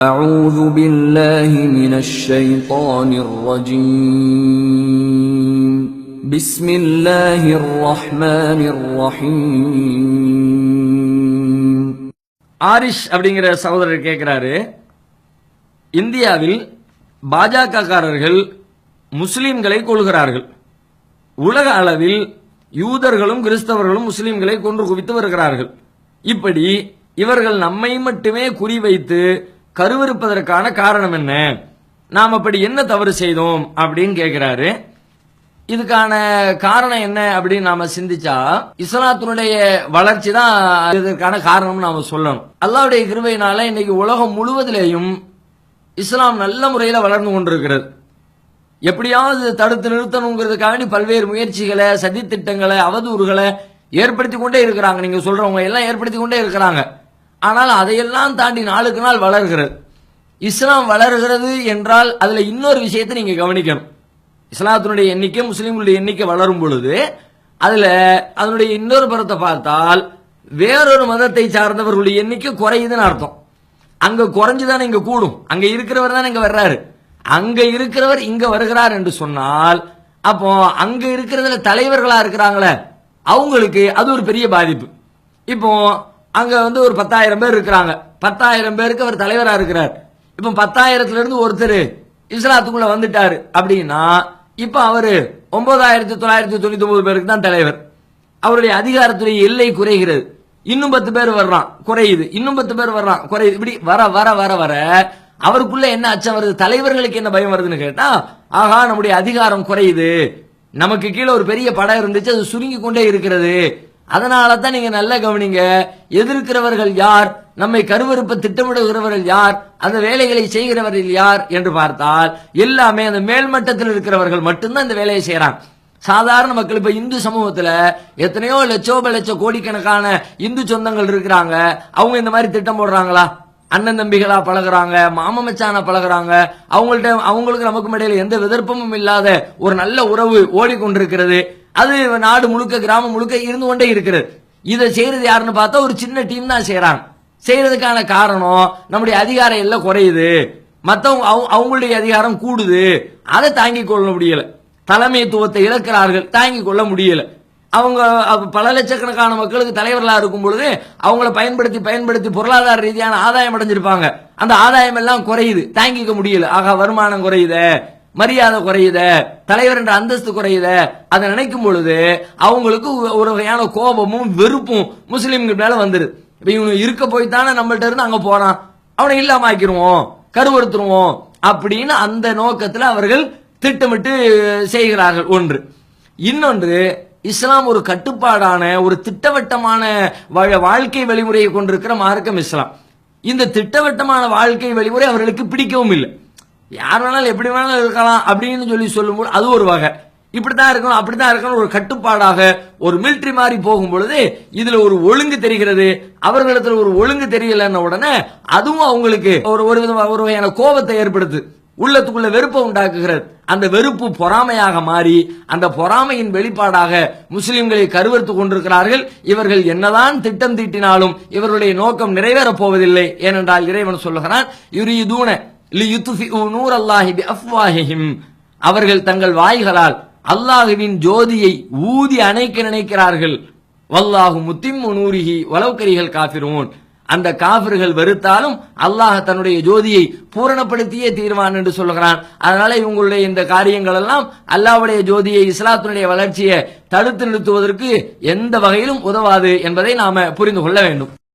أعوذ بالله من الشيطان الرجيم بسم الله الرحمن الرحيم ஆரிஷ் அப்படிங்கிற சகோதரர் கேட்கிறாரு இந்தியாவில் பாஜகக்காரர்கள் முஸ்லிம்களை கொள்கிறார்கள் உலக அளவில் யூதர்களும் கிறிஸ்தவர்களும் முஸ்லிம்களை கொன்று குவித்து வருகிறார்கள் இப்படி இவர்கள் நம்மை மட்டுமே குறிவைத்து கருவறுப்பதற்கான காரணம் என்ன? நாம் அப்படி என்ன தவறு செய்தோம் அப்படின்னு கேட்கிறாரு. இதுக்கான காரணம் என்ன அப்படின்னு நாம சிந்திச்சா இஸ்லாத்தினுடைய வளர்ச்சி தான் இதற்கான காரணம் நாம சொல்லணும். அல்லாவுடைய கிருவையினால இன்னைக்கு உலகம் முழுவதிலேயும் இஸ்லாம் நல்ல முறையில் வளர்ந்து கொண்டிருக்கிறது. எப்படியாவது தடுத்து நிறுத்தணுங்கிறதுக்காக பல்வேறு முயற்சிகளை சதித்திட்டங்களை அவதூறுகளை ஏற்படுத்தி கொண்டே இருக்கிறாங்க. நீங்க சொல்றவங்க எல்லாம் ஏற்படுத்தி கொண்டே இருக்கிறாங்க. ஆனால் அதையெல்லாம் தாண்டி நாளுக்கு நாள் வளர்கிறது. இஸ்லாம் வளர்கிறது என்றால் அதில் இன்னொரு விஷயத்தை நீங்கள் கவனிக்கணும். இஸ்லாத்தினுடைய எண்ணிக்கை முஸ்லீம்களுடைய எண்ணிக்கை வளரும் பொழுது அதில் அதனுடைய இன்னொரு புறத்தை பார்த்தால் வேறொரு மதத்தை சார்ந்தவர்களுடைய எண்ணிக்கை குறையுதுன்னு அர்த்தம். அங்கே குறைஞ்சுதானே இங்கே கூடும். அங்கே இருக்கிறவர் தானே இங்கே வர்றாரு. அங்கே இருக்கிறவர் இங்கே வருகிறார் என்று சொன்னால் அப்போ அங்கே இருக்கிறதுல தலைவர்களாக இருக்கிறாங்களே அவங்களுக்கு அது ஒரு பெரிய பாதிப்பு. இப்போ அங்கே வந்து ஒரு பத்தாயிரம் பேர் இருக்கிறாங்க. பத்தாயிரம் பேருக்கு அவர் தலைவராக இருக்கிறார். இப்போ பத்தாயிரத்துலேருந்து ஒருத்தர் இஸ்லாத்துக்குள்ளே வந்துட்டார் அப்படின்னா இப்போ அவர் ஒன்பதாயிரத்தி தொள்ளாயிரத்தி தொண்ணூற்றி ஒன்பது பேருக்கு தான் தலைவர். அவருடைய அதிகாரத்துடைய எல்லை குறைகிறது. இன்னும் பத்து பேர் வர்றான். குறையுது. இன்னும் பத்து பேர் வர்றான். குறையுது. இப்படி வர வர வர வர அவருக்குள்ள என்ன அச்சம் வருது? தலைவர்களுக்கு என்ன பயம் வருதுன்னு கேட்டா ஆஹா நம்முடைய அதிகாரம் குறையுது. நமக்கு கீழே ஒரு பெரிய படம் இருந்துச்சு. அது சுருங்கி கொண்டே இருக்கிறது. அதனால தான் நீங்க நல்லா கவனிங்க. எதிர்க்கிறவர்கள் யார்? நம்மை கருவறுப்ப திட்டமிடுகிறவர்கள் யார்? அந்த வேலைகளை செய்கிறவர்கள் யார் என்று பார்த்தால் எல்லாமே அந்த மேல்மட்டத்தில் இருக்கிறவர்கள் மட்டும்தான் இந்த வேலையை செய்யறாங்க. சாதாரண மக்கள் இப்ப இந்து சமூகத்துல எத்தனையோ லட்சோப லட்ச கோடிக்கணக்கான இந்து சொந்தங்கள் இருக்கிறாங்க. அவங்க இந்த மாதிரி திட்டம் போடுறாங்களா? அண்ணன் தம்பிகளா பழகுறாங்க மாம மச்சானா பழகுறாங்க. அவங்கள்ட்ட அவங்களுக்கு நமக்கும் இடையில எந்த விதர்ப்பமும் இல்லாத ஒரு நல்ல உறவு ஓடிக்கொண்டிருக்கிறது. அது நாடு முழுக்க கிராமம் முழுக்க இருந்து கொண்டே இருக்கிறது. இதை செய்யறது யாருன்னு பார்த்தா ஒரு சின்ன டீம் தான் செய்யறாங்க. செய்யறதுக்கான காரணம் நம்முடைய அதிகாரம் எல்லாம் குறையுது. மற்றவங்க அவங்க- அவங்களுடைய அதிகாரம் கூடுது. அதை தாங்கி கொள்ள முடியல. தலைமைத்துவத்தை இழக்கிறார்கள் தாங்கி கொள்ள முடியல. அவங்க பல லட்சக்கணக்கான மக்களுக்கு தலைவர்களாக இருக்கும் பொழுது அவங்கள பயன்படுத்தி பயன்படுத்தி பொருளாதார ரீதியான ஆதாயம் அடைஞ்சிருப்பாங்க. அந்த ஆதாயம் எல்லாம் குறையுது தாங்கிக்க முடியல. ஆகா வருமானம் குறையுது. மரியாதை குறையுதே தலைவர் என்ற அந்தஸ்து குறையுதே அதை நினைக்கும் பொழுது அவங்களுக்கு ஒரு வகையான கோபமும் வெறுப்பும் முஸ்லீம்கள் மேல வந்துருது இப்ப இவங்க இருக்க போய் தானே நம்மள்ட்ட இருந்து அங்க போறான். அவனை இல்லாம ஆக்கிருவோம் கருவறுத்துருவோம் அப்படின்னு அந்த நோக்கத்தில் அவர்கள் திட்டமிட்டு செய்கிறார்கள் ஒன்று. இன்னொன்று இஸ்லாம் ஒரு கட்டுப்பாடான ஒரு திட்டவட்டமான வாழ்க்கை வழிமுறையை கொண்டிருக்கிற மார்க்கம் இஸ்லாம். இந்த திட்டவட்டமான வாழ்க்கை வழிமுறை அவர்களுக்கு பிடிக்கவும் இல்லை. யார் வேணாலும் எப்படி வேணாலும் இருக்கலாம் அப்படின்னு சொல்லி சொல்லும்போது அது ஒரு வகை. இப்படித்தான் இருக்கணும் அப்படித்தான் இருக்கணும் ஒரு கட்டுப்பாடாக ஒரு மிலிட்டரி மாதிரி போகும் பொழுது இதுல ஒரு ஒழுங்கு தெரிகிறது. அவர்களிடத்துல ஒரு ஒழுங்கு தெரியலன்ன உடனே அதுவும் அவங்களுக்கு ஒரு ஒரு விதமா ஒரு வகையான கோபத்தை ஏற்படுத்து உள்ளத்துக்குள்ள வெறுப்பை உண்டாக்குகிறது. அந்த வெறுப்பு பொறாமையாக மாறி அந்த பொறாமையின் வெளிப்பாடாக முஸ்லிம்களை கருவறுத்து கொண்டிருக்கிறார்கள். இவர்கள் என்னதான் திட்டம் தீட்டினாலும் இவர்களுடைய நோக்கம் நிறைவேறப் போவதில்லை. ஏனென்றால் இறைவன் சொல்லுகிறான் யுரீதூன லியுத்ஃபிஉ நூரல்லாஹி பிஅஃப்வாஹிஹிம். அவர்கள் தங்கள் வாய்களால் அல்லாஹுவின் ஜோதியை ஊதி அணைக்க நினைக்கிறார்கள். வல்லாஹு முத்திம்மு நூரிஹி வலவுக்கரிகள் காஃபிரூன். அந்த காபிர்கள் வெறுத்தாலும் அல்லாஹ் தன்னுடைய ஜோதியை பூரணப்படுத்தியே தீர்வான் என்று சொல்லுகிறான். அதனால இவங்களுடைய இந்த காரியங்கள் எல்லாம் அல்லாவுடைய ஜோதியை இஸ்லாத்தினுடைய வளர்ச்சியை தடுத்து நிறுத்துவதற்கு எந்த வகையிலும் உதவாது என்பதை நாம புரிந்து கொள்ள வேண்டும்.